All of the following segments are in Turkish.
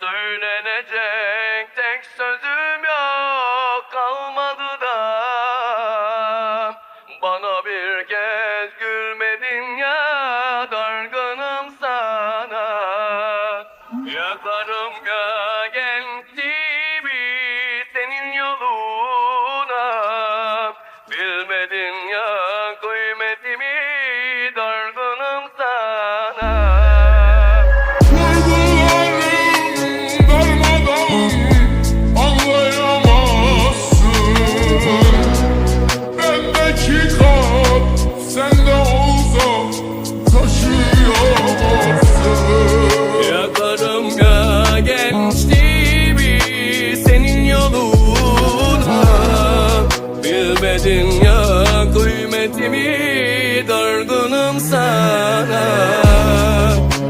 Söylenecek Bilmedin ya kıymetimi dargınım sana?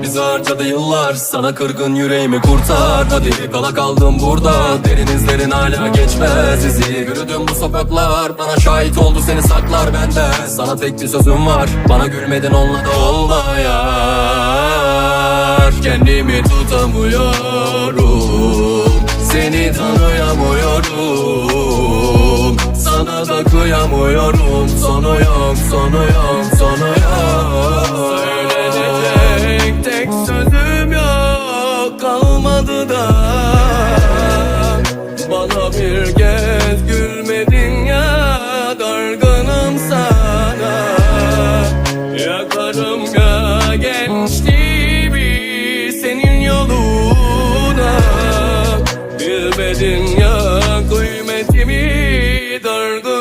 Biz harcadı yıllar sana kırgın yüreğimi kurtar. Hadi kala kaldım burada derin izlerin hala geçmez. İzi Yürüdüm bu sokaklar bana şahit oldu seni saklar bende. Sana tek bir sözüm var bana gülmedin onunla da olmayar Kendimi tutamıyorum Uyuyamıyorum sana yok sana yok sana yok. Söylenecek tek sözüm yok kalmadı da. Bana bir kez gülmedin ya dargınım sana. Yakarım ya gençliğimi senin yoluna. Bilmedin ya kıymetimi dargın